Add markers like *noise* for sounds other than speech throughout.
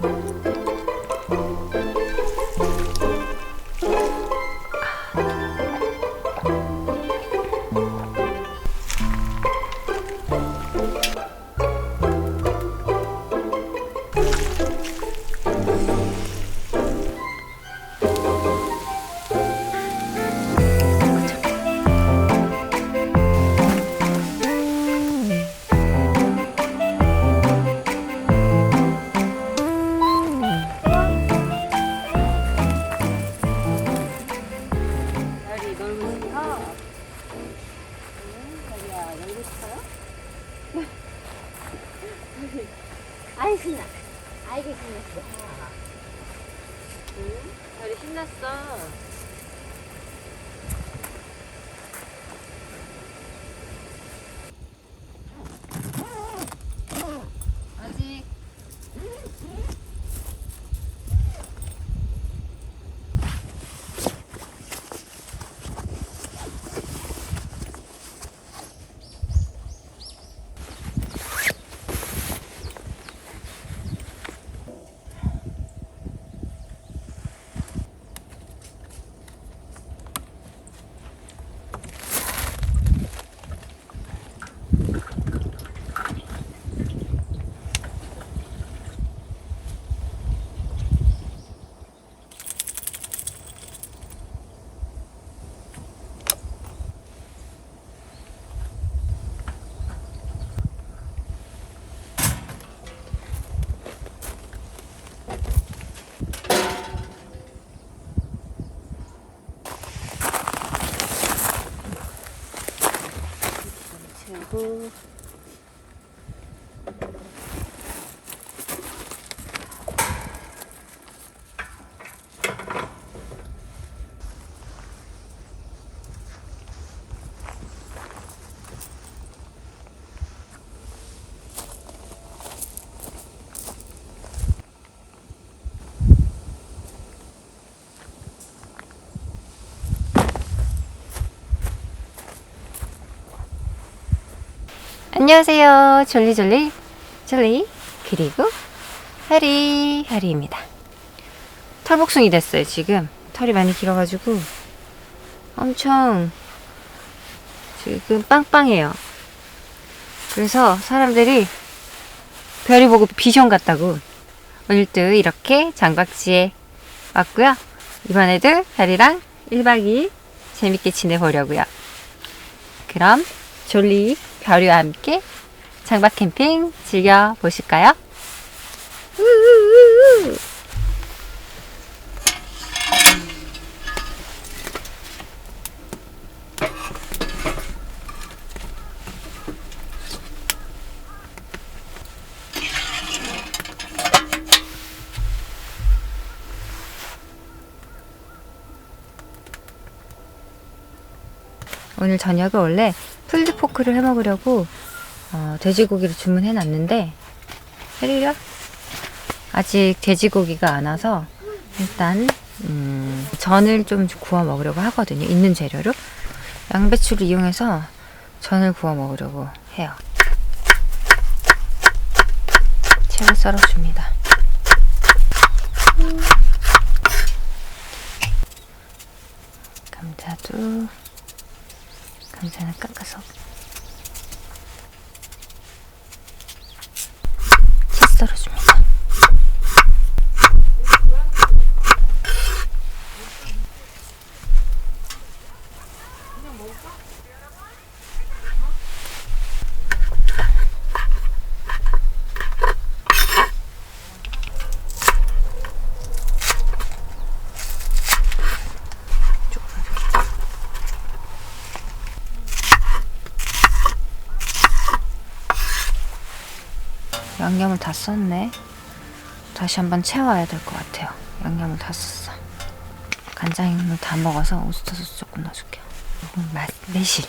별 채 안녕하세요. 졸리졸리 졸리 그리고 해리 해리입니다. 털복숭이 됐어요. 지금 털이 많이 길어가지고 엄청 지금 빵빵해요. 그래서 사람들이 별이 보고 비숑 같다고 오늘도 이렇게 장박지에 왔고요. 이번에도 별이랑 1박 2일 재밌게 지내보려고요. 그럼 졸리 별이와 함께 장박 캠핑 즐겨 보실까요? 오늘 저녁을 원래 풀드 포크를 해 먹으려고 어, 돼지고기를 주문해 놨는데 해리려 아직 돼지고기가 안 와서 일단 음, 전을 좀 구워 먹으려고 하거든요. 있는 재료로 양배추를 이용해서 전을 구워 먹으려고 해요. 채를 썰어줍니다. 감자도 감자는 깎아서 채 썰어줍니다. 양념을 다 썼네. 다시 한번 채워야 될 것 같아요. 양념을 다 썼어. 간장을 다 먹어서 오스터 소스 조금 넣어줄게요. 음, 맛, 매실.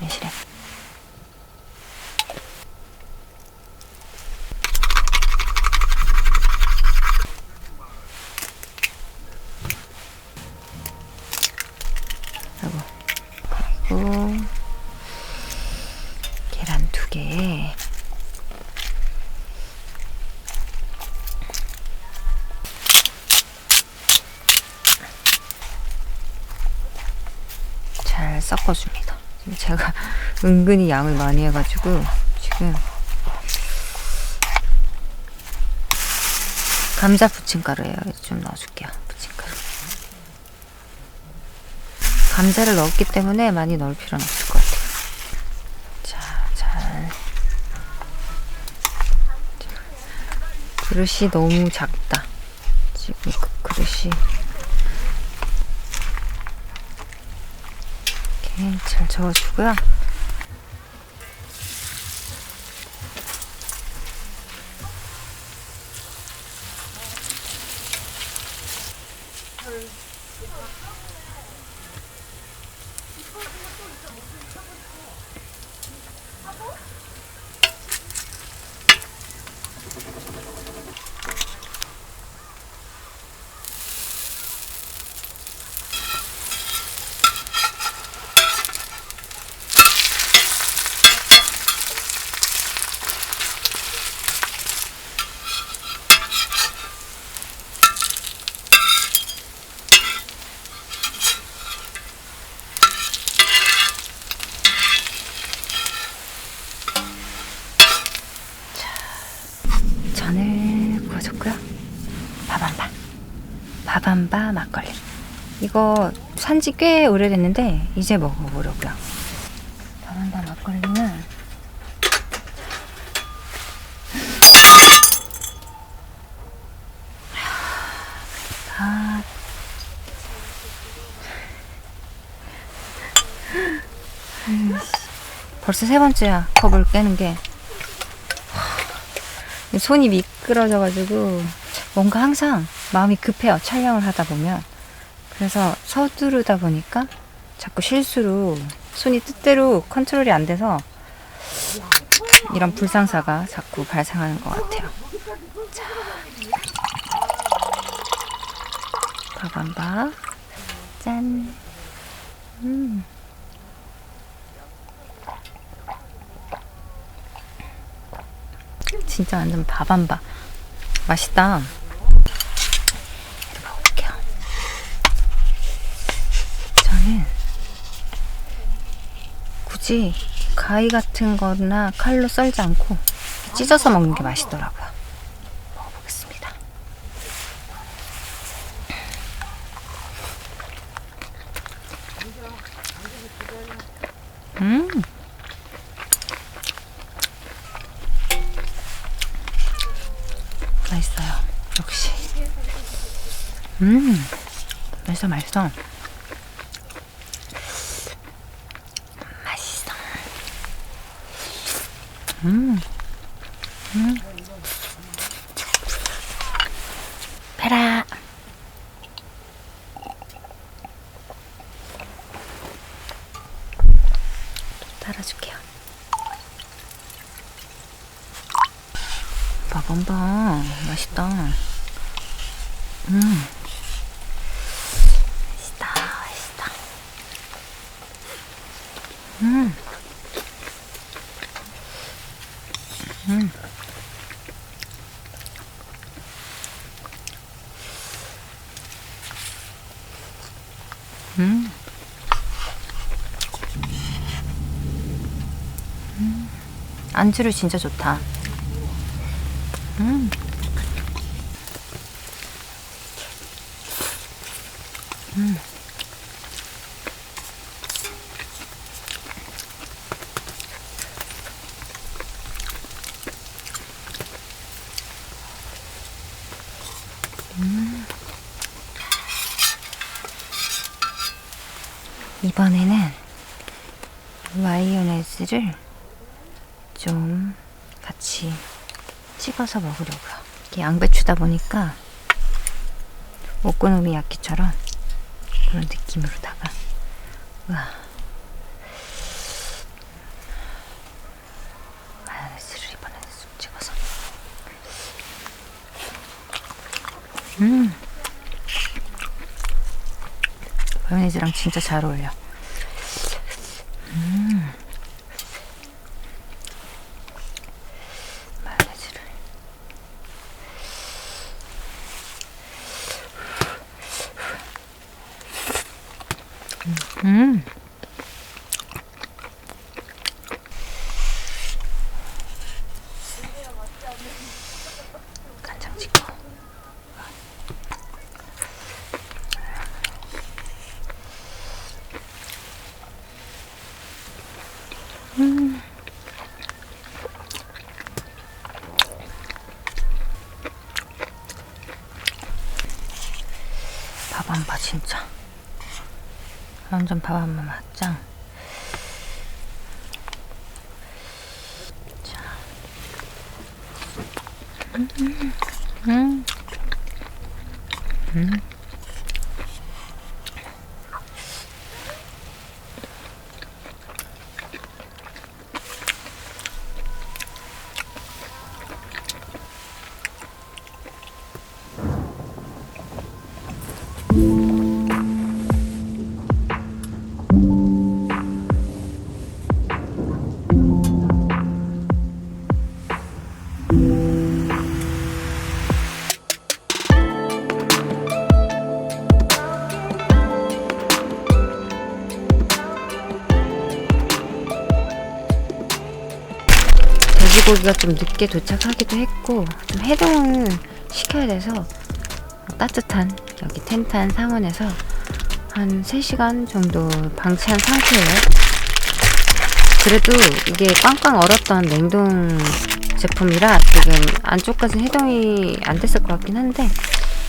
매실에. 섞어줍니다. 지금 제가 *laughs* 은근히 양을 많이 해가지고 지금 감자 부침가루예요. 좀 넣어줄게요. 부침가루. 감자를 넣었기 때문에 많이 넣을 필요는 없을 것 같아요. 자, 잘. 그릇이 너무 작다. 지금 그 그릇이 이렇게 잘 저어주고요. 전을 구워줬고요. 밥 한 바. 밥한바 막걸리. 이거 산지 꽤 오래됐는데 이제 먹어보려고요. 밥한바 막걸리는 아, 벌써 세 번째야 컵을 깨는 게 손이 미끄러져가지고 뭔가 항상 마음이 급해요. 촬영을 하다 보면. 그래서 서두르다 보니까 자꾸 실수로 손이 뜻대로 컨트롤이 안 돼서 이런 불상사가 자꾸 발생하는 것 같아요. 자, 밥한밥 짠. 음. 진짜 완전 밥한밥 맛있다. 이거 먹을게요. 저는 굳이 가위 같은 거나 칼로 썰지 않고 찢어서 먹는 게 맛있더라고요. 먹어보겠습니다. 음. 맛있어요. 역시. 음. 맛있어. 맛있어. 음. 음. 페라. 따라줄게요. 봐봐봐. 맛있다. 음. 맛있다, 맛있다. 음. 음. 음. 음. 안주를 진짜 좋다. 음. 음. 음. 이번에는 마요네즈를 좀 같이 찍어서 먹으려고요. 이게 양배추다 보니까 오코노미야키처럼 그런 느낌으로다가 와 마요네즈를 이번에 쑥 찍어서 음 마요네즈랑 진짜 잘 어울려. 음 마요네즈를 음. 밥 안 봐 진짜 완전 밥안봐맞 돼지고기가 좀 늦게 도착하기도 했고 좀 해동을 시켜야 돼서 따뜻한 여기 텐탄 상온에서 한 3시간 정도 방치한 상태예요. 그래도 이게 꽝꽝 얼었던 냉동 제품이라 지금 안쪽까지 해동이 안 됐을 것 같긴 한데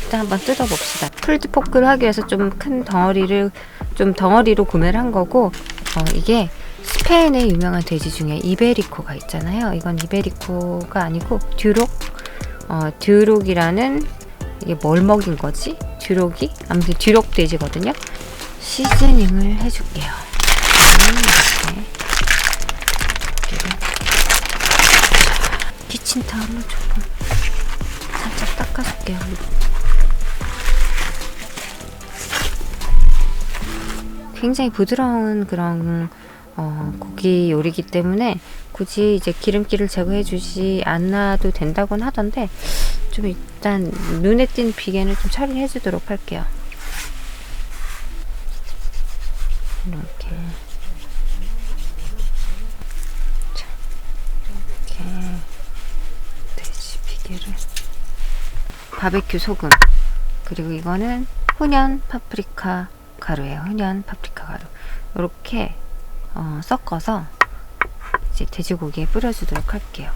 일단 한번 뜯어봅시다. 풀드 포크를 하기 위해서 좀 큰 덩어리를 좀 덩어리로 구매를 한 거고 어, 이게 스페인의 유명한 돼지 중에 이베리코가 있잖아요. 이건 이베리코가 아니고 듀록 어, 듀록이라는 이게 뭘 먹인 거지? 듀록이? 아무튼 듀록 돼지거든요. 시즈닝을 해줄게요. 음, 이렇게. 키친타올로 조금 살짝 닦아줄게요. 굉장히 부드러운 그런 어, 고기 요리기 때문에 굳이 이제 기름기를 제거해 주지 않아도 된다곤 하던데 좀 일단 눈에 띈 비계는 좀 처리해 주도록 할게요. 이렇게 자, 이렇게 돼지 비계를 바베큐 소금 그리고 이거는 훈연 파프리카 가루예요. 훈연 파프리카 가루 이렇게 어, 섞어서 이제 돼지고기에 뿌려주도록 할게요.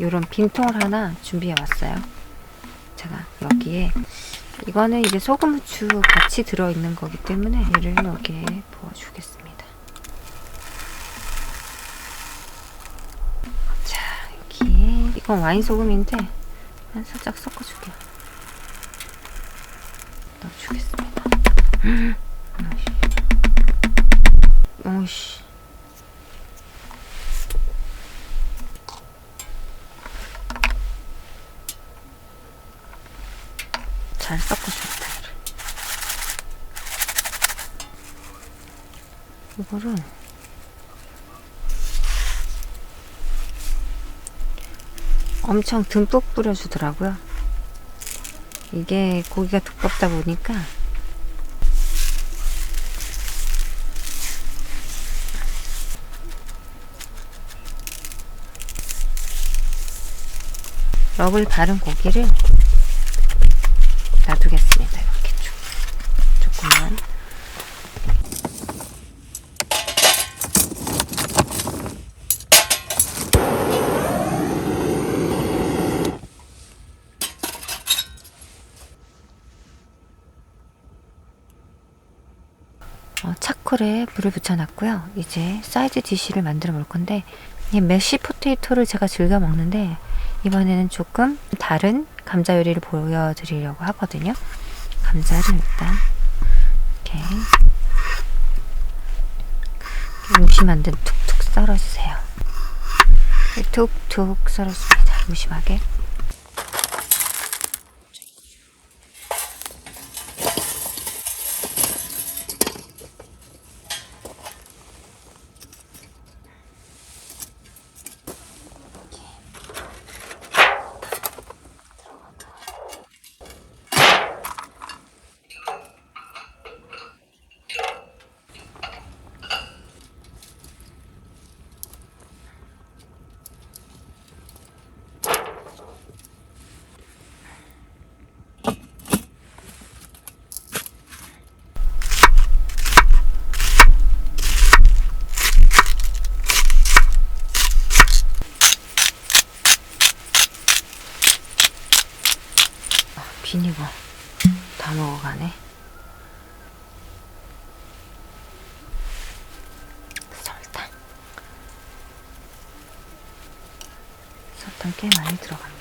요런 빈통을 하나 준비해 왔어요. 제가 여기에 이거는 이제 소금 후추 같이 들어있는 거기 때문에 얘를 여기에 부어주겠습니다. 자, 여기에 이건 와인 소금인데 그냥 살짝 섞어줄게요. 넣어주겠습니다. 오씨. 잘 섞어줬다. 이거를 엄청 듬뿍 뿌려주더라고요. 이게 고기가 두껍다 보니까 럭을 바른 고기를 놔두겠습니다. 이렇게 쭉 조금만 어, 차콜에 불을 붙여놨고요. 이제 사이드 디쉬를 만들어 볼 건데 이 메쉬 포테이토를 제가 즐겨 먹는데 이번에는 조금 다른 감자 요리를 보여드리려고 하거든요. 감자를 일단 이렇게 무심한 듯 툭툭 썰어주세요. 툭툭 썰어줍니다. 무심하게. 비니번 다 먹어가네. 설탕. 설탕 꽤 많이 들어간다.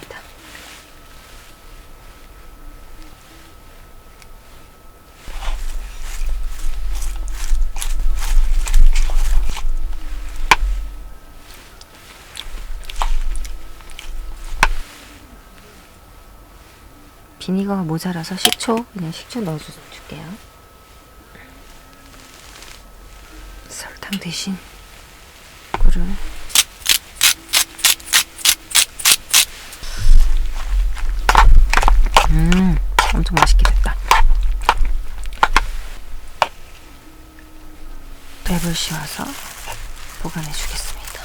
비니거가 모자라서 식초 그냥 식초 넣어줄게요. 설탕 대신 꿀을 음 엄청 맛있게 됐다. 랩을 씌워서 보관해 주겠습니다.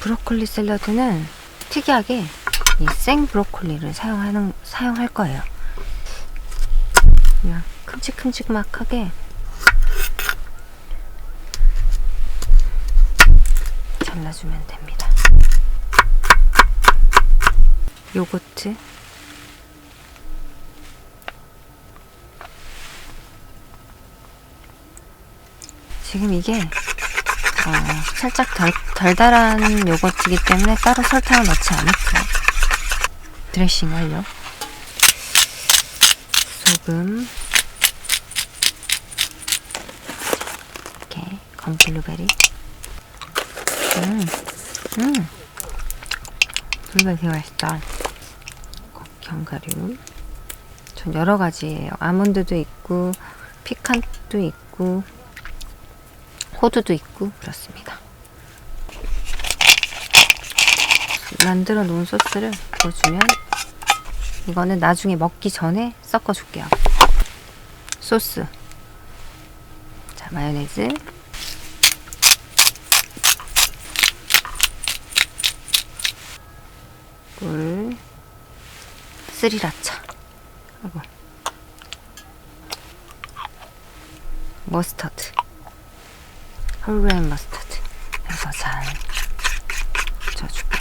브로콜리 샐러드는 특이하게 이 생 브로콜리를 사용하는 사용할 거예요. 그냥 큼직큼직막하게 잘라주면 됩니다. 요거트 지금 이게 어, 살짝 덜, 달달한 요거트이기 때문에 따로 설탕을 넣지 않을게요. 드레싱 완료. 소금. 이렇게 건블루베리. 음, 음. 블루베리 되게 맛있다. 견과류. 전 여러 가지예요. 아몬드도 있고, 피칸도 있고, 호두도 있고, 그렇습니다. 만들어 놓은 소스를 부어주면 이거는 나중에 먹기 전에 섞어 줄게요. 소스. 자, 마요네즈. 꿀. 스리라차. 하고. 머스터드. 홀그레인 머스터드. 해서 잘 져줄게요.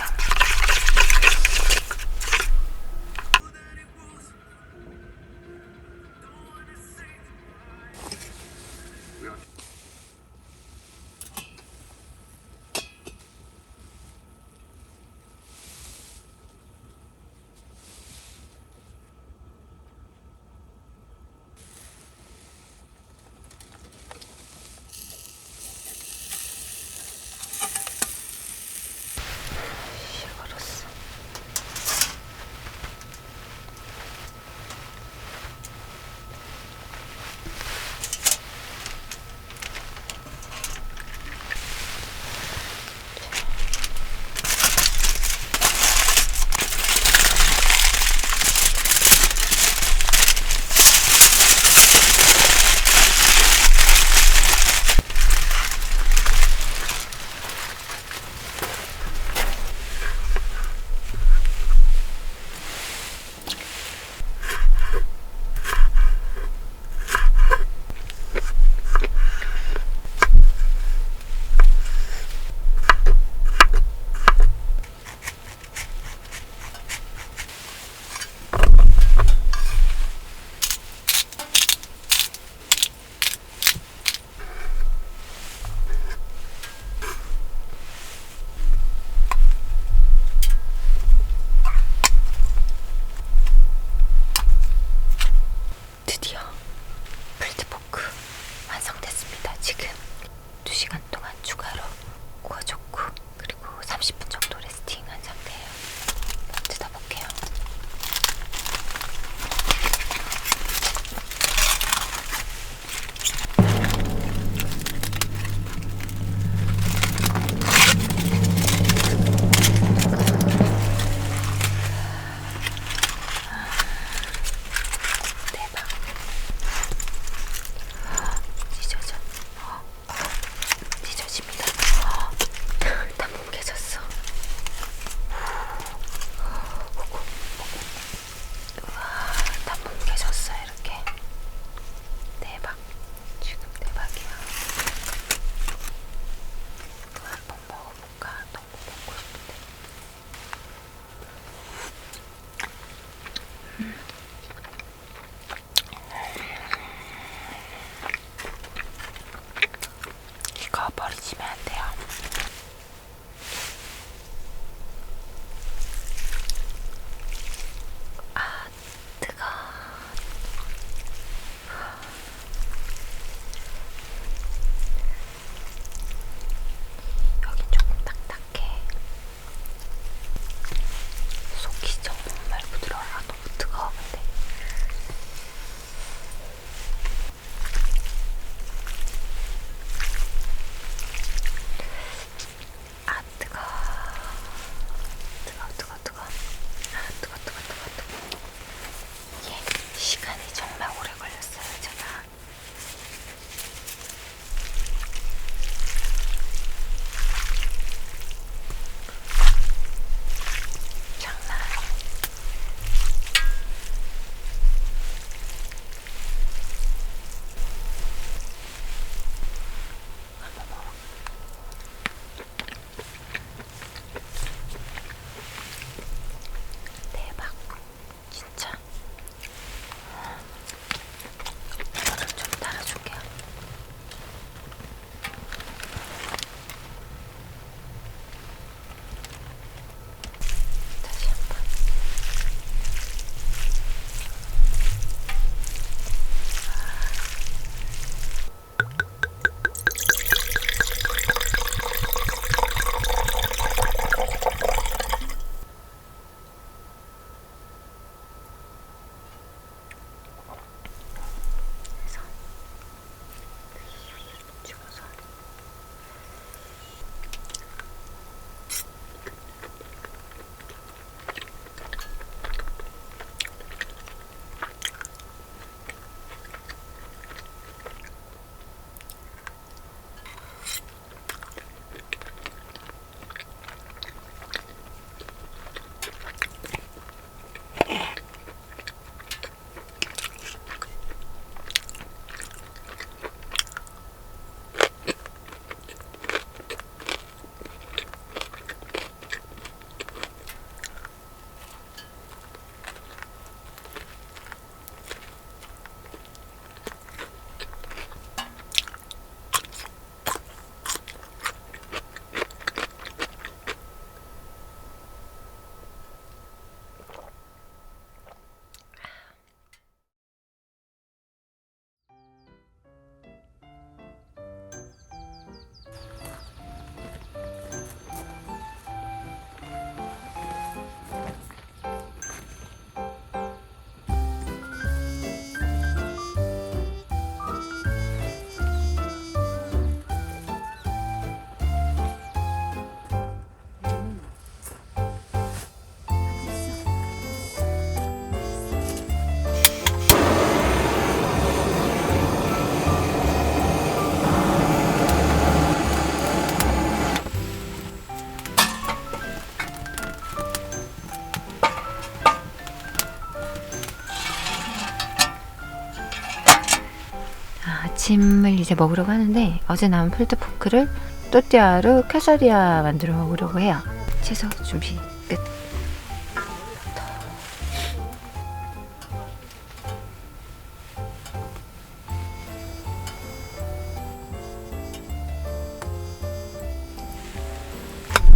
이제 먹으려고 하는데 어제 남은 풀드포크를 또띠아로 퀘사디아 만들어 먹으려고 해요. 채소 준비 끝.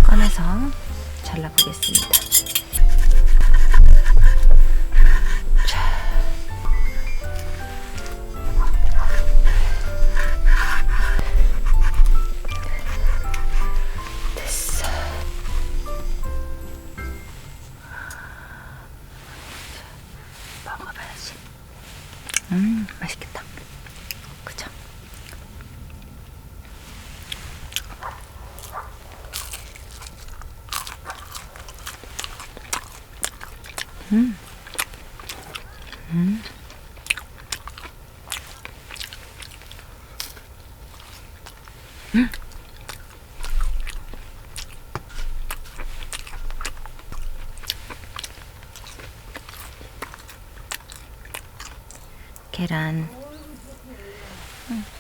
꺼내서 잘라보겠습니다. 계란. 음.